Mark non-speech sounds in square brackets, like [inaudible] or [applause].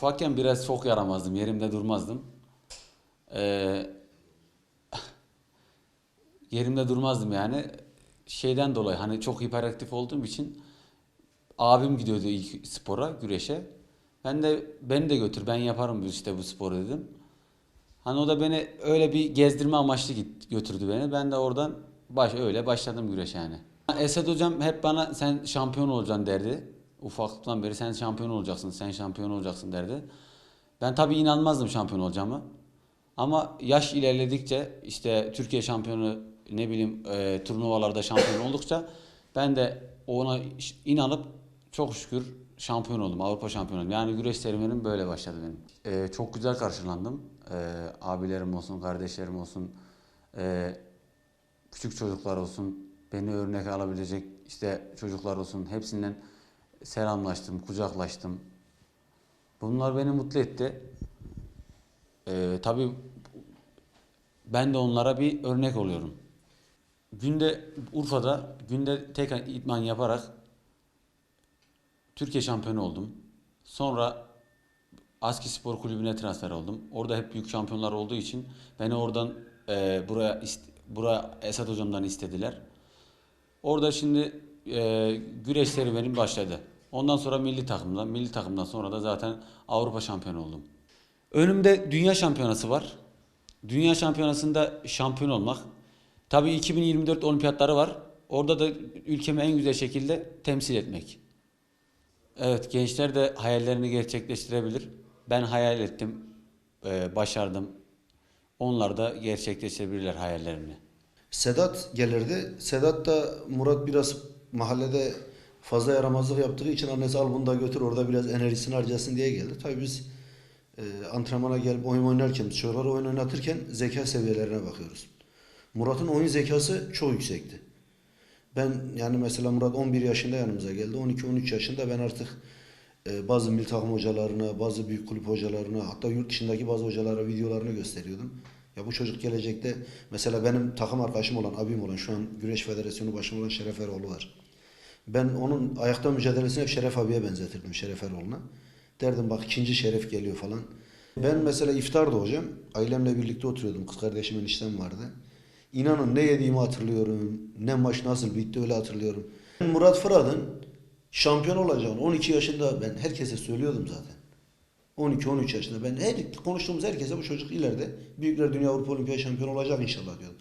Küçükken biraz çok yaramazdım. Yerimde durmazdım. Ee, [laughs] yerimde durmazdım yani. Şeyden dolayı hani çok hiperaktif olduğum için abim gidiyordu ilk spora, güreşe. Ben de beni de götür ben yaparım işte bu sporu dedim. Hani o da beni öyle bir gezdirme amaçlı git, götürdü beni. Ben de oradan baş öyle başladım güreşe yani. Esed hocam hep bana sen şampiyon olacaksın derdi. Ufaklıktan beri sen şampiyon olacaksın, sen şampiyon olacaksın derdi. Ben tabii inanmazdım şampiyon olacağımı. Ama yaş ilerledikçe işte Türkiye şampiyonu ne bileyim e, turnuvalarda şampiyon oldukça ben de ona inanıp çok şükür şampiyon oldum. Avrupa şampiyonu oldum. Yani güreş serüvenim böyle başladı benim. E, çok güzel karşılandım. E, abilerim olsun, kardeşlerim olsun, e, küçük çocuklar olsun, beni örnek alabilecek işte çocuklar olsun hepsinden selamlaştım, kucaklaştım. Bunlar beni mutlu etti. Ee, tabii ben de onlara bir örnek oluyorum. Günde Urfa'da günde tek idman yaparak Türkiye şampiyonu oldum. Sonra Aski Spor Kulübü'ne transfer oldum. Orada hep büyük şampiyonlar olduğu için beni oradan e, buraya buraya Esat hocamdan istediler. Orada şimdi e, güreş serüvenim başladı. Ondan sonra milli takımda, milli takımdan sonra da zaten Avrupa şampiyonu oldum. Önümde dünya şampiyonası var. Dünya şampiyonasında şampiyon olmak. Tabii 2024 olimpiyatları var. Orada da ülkemi en güzel şekilde temsil etmek. Evet, gençler de hayallerini gerçekleştirebilir. Ben hayal ettim, e, başardım. Onlar da gerçekleştirebilirler hayallerini. Sedat gelirdi. Sedat da Murat biraz mahallede fazla yaramazlık yaptığı için annesi al bunu da götür orada biraz enerjisini harcasın diye geldi. Tabii biz e, antrenmana gelip oyun oynarken, biz çocukları oyun oynatırken zeka seviyelerine bakıyoruz. Murat'ın oyun zekası çok yüksekti. Ben yani mesela Murat 11 yaşında yanımıza geldi. 12-13 yaşında ben artık e, bazı milli takım hocalarına, bazı büyük kulüp hocalarına, hatta yurt dışındaki bazı hocalara videolarını gösteriyordum. Ya bu çocuk gelecekte mesela benim takım arkadaşım olan, abim olan şu an Güreş Federasyonu başkanı olan Şeref Eroğlu var. Ben onun ayakta mücadelesini hep Şeref abiye benzetirdim Şeref Eroğlu'na. Derdim bak ikinci Şeref geliyor falan. Ben mesela iftarda hocam ailemle birlikte oturuyordum. Kız kardeşimin işlem vardı. İnanın ne yediğimi hatırlıyorum. Ne maç nasıl bitti öyle hatırlıyorum. Murat Fırat'ın şampiyon olacağını 12 yaşında ben herkese söylüyordum zaten. 12-13 yaşında ben her konuştuğumuz herkese bu çocuk ileride Büyükler Dünya Avrupa Olimpiyat şampiyonu olacak inşallah diyordum.